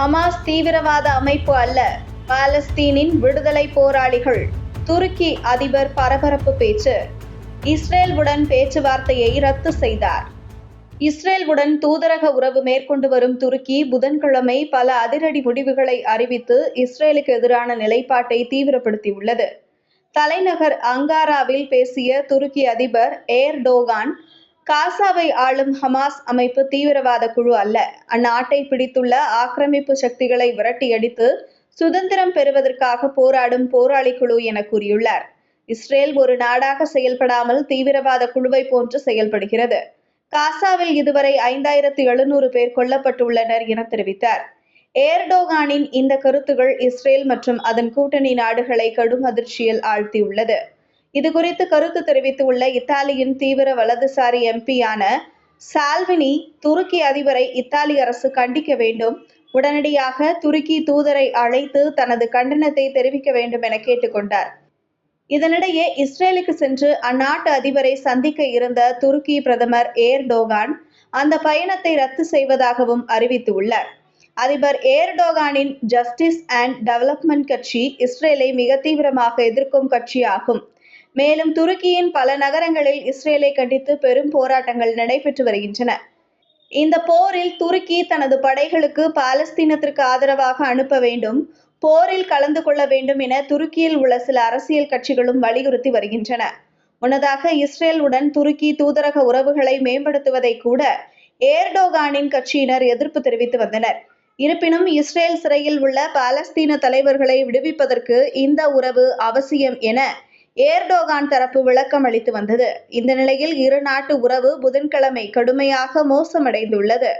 Hamas தீவிரவாத அமைப்பு அல்ல பாலஸ்தீனின் விடுதலை போராளிகள் துருக்கி அதிபர் பரபரப்பு பேச்சு. இஸ்ரேலுடன் பேச்சுவார்த்தையை ரத்து செய்தார். இஸ்ரேலுடன் தூதரக உறவு மேற்கொண்டு வரும் துருக்கி புதன்கிழமை பல அதிரடி முடிவுகளை அறிவித்து இஸ்ரேலுக்கு எதிரான நிலைப்பாட்டை தீவிரப்படுத்தியுள்ளது. தலைநகர் அங்காராவில் பேசிய துருக்கி அதிபர் ஏர்டோகான் காசாவை ஆளும் ஹமாஸ் அமைப்பு தீவிரவாத குழு அல்ல. அந்நாட்டை பிடித்துள்ள ஆக்கிரமிப்பு சக்திகளை விரட்டியடித்து சுதந்திரம் பெறுவதற்காக போராடும் போராளி குழு என கூறியுள்ளார். இஸ்ரேல் ஒரு நாடாக செயல்படாமல் தீவிரவாத குழுவை போன்று செயல்படுகிறது. காசாவில் இதுவரை ஐந்தாயிரத்து எழுநூறு பேர் கொல்லப்பட்டுள்ளனர் என தெரிவித்தார். ஏர்டோகானின் இந்த கருத்துகள் இஸ்ரேல் மற்றும் அதன் கூட்டணி நாடுகளை கடும் அதிர்ச்சியில் ஆழ்த்தியுள்ளது. இதுகுறித்து கருத்து தெரிவித்துள்ள இத்தாலியின் தீவிர வலதுசாரி எம்பியான சால்வினி துருக்கி அதிபரை இத்தாலி அரசு கண்டிக்க வேண்டும். உடனடியாக துருக்கி தூதரை அழைத்து தனது கண்டனத்தை தெரிவிக்க வேண்டும் என கேட்டுக்கொண்டார். இதனிடையே இஸ்ரேலுக்கு சென்று அந்நாட்டு அதிபரை சந்திக்க இருந்த துருக்கி பிரதமர் ஏர்டோகான் அந்த பயணத்தை ரத்து செய்வதாகவும் அறிவித்துள்ளார். அதிபர் ஏர்டோகானின் ஜஸ்டிஸ் அண்ட் டெவலப்மெண்ட் கட்சி இஸ்ரேலை மிக தீவிரமாக எதிர்க்கும் கட்சியாகும். மேலும் துருக்கியின் பல நகரங்களில் இஸ்ரேலை கண்டித்து பெரும் போராட்டங்கள் நடைபெற்று வருகின்றன. இந்த போரில் துருக்கி தனது படைகளுக்கு பாலஸ்தீனத்திற்கு ஆதரவாக அனுப்ப வேண்டும் போரில் கலந்து கொள்ள வேண்டும் என துருக்கியில் உள்ள சில அரசியல் கட்சிகளும் வலியுறுத்தி வருகின்றன. முன்னதாக இஸ்ரேலுடன் துருக்கி தூதரக உறவுகளை மேம்படுத்துவதை கூட ஏர்டோகானின் கட்சியினர் எதிர்ப்பு தெரிவித்து வந்தனர். இருப்பினும் இஸ்ரேல் சிறையில் உள்ள பாலஸ்தீன தலைவர்களை விடுவிப்பதற்கு இந்த உறவு அவசியம் என ஏர்டோகான் தரப்பு விளக்கம் அளித்து வந்தது. இந்த நிலையில் இரு நாட்டு உறவு புதன்கிழமை கடுமையாக மோசமடைந்துள்ளது.